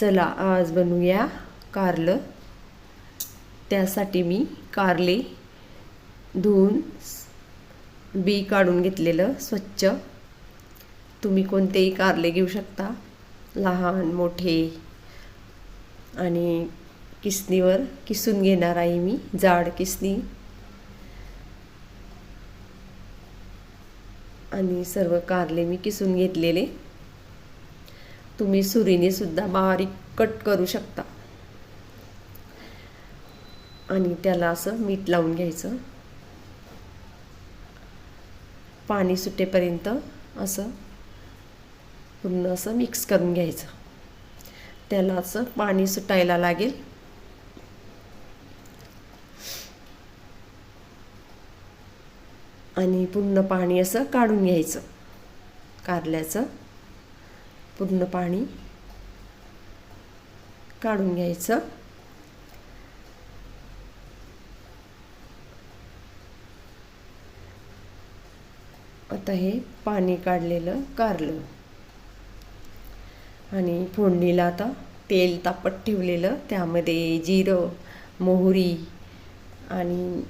चला आज बनवूया कारलं. त्यासाठी मी कारले धुवून बी काढून घेतलेलं स्वच्छ. तुम्ही कोणतेही कारले घेऊ शकता लहान मोठे. आणि किसनीवर किसून घेणार आहे मी जाड किसनी आणि सर्व कारले मी किसून घेतलेले. तुम्ही सुरीने सुद्धा बारीक कट करू शकता. आणि त्याला असं मीठ लावून घ्यायचं. पाणी सुटेपर्यंत असं पूर्ण असं मिक्स करून घ्यायचं. त्याला असं पाणी सुटायला लागेल. आणि पूर्ण पाणी असं काढून घ्यायचं. कारल्याचं. पूर्ण पाणी काढून घ्यायचं. आता हे पाणी काढलेलं कारलं. आणि फोडणीला आता तेल तापत ठेवलेलं त्यामध्ये जिरं मोहरी आणि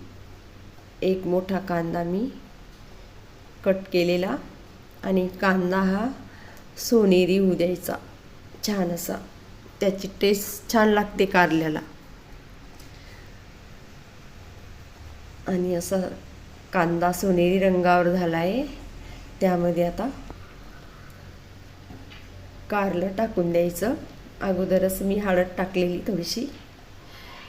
एक मोठा कांदा मी कट केलेला. आणि कांदा हा सोनेरी होऊ द्यायचा छान असा त्याची टेस्ट छान लागते कारल्याला. आणि असा कांदा सोनेरी रंगावर झाला आहे त्यामध्ये आता कारलं टाकून द्यायचं. अगोदरच मी हळद टाकलेली थोडीशी.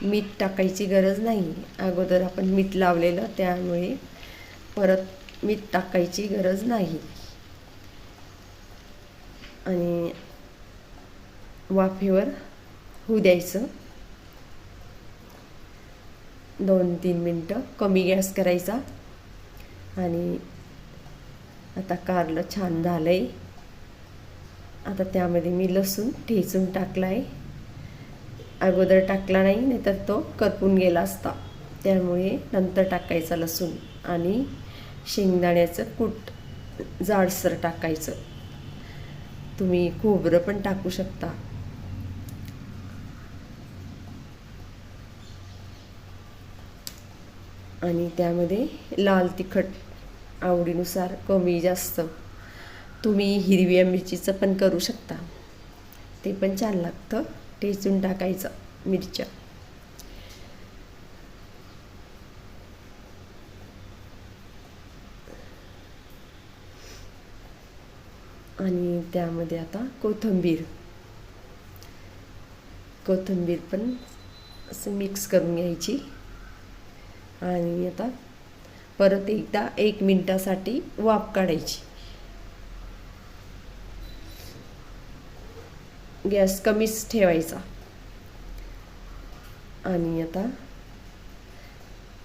मीठ टाकायची गरज नाही. अगोदर आपण मीठ लावलेलं त्यामुळे परत मीठ टाकायची गरज नाही. आणि वाफेवर होऊ द्यायचं. दोन तीन मिनटं कमी गॅस करायचा. आणि आता कारलं छान झालं आहे आता त्यामध्ये मी लसूण ठेचून टाकला आहे अगोदर टाकला नाही नाहीतर तो करपून गेला असता. त्यामुळे नंतर टाकायचा लसूण आणि शेंगदाण्याचं कूट जाडसर टाकायचं. तुम्ही खोबरं पण टाकू शकता. आणि त्यामध्ये लाल तिखट आवडीनुसार कमी जास्त तुम्ही हिरव्या मिरचीचं पण करू शकता. ते पण छान लागतं. ठेचून टाकायचं मिरच्या. आणि त्यामध्ये आता कोथिंबीर. कोथिंबीर पण असं मिक्स करून घ्यायची. आणि आता परत एकदा एक मिनटासाठी वाफ काढायची. गॅस कमीच ठेवायचा. आणि आता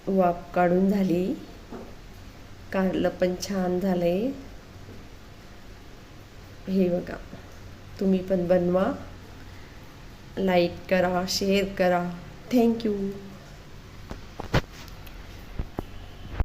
वाफ काढून झाली. कारलं पण छान झालं आहे हे बघा. तुम्ही पण बनवा. लाईक करा शेअर करा. थँक्यू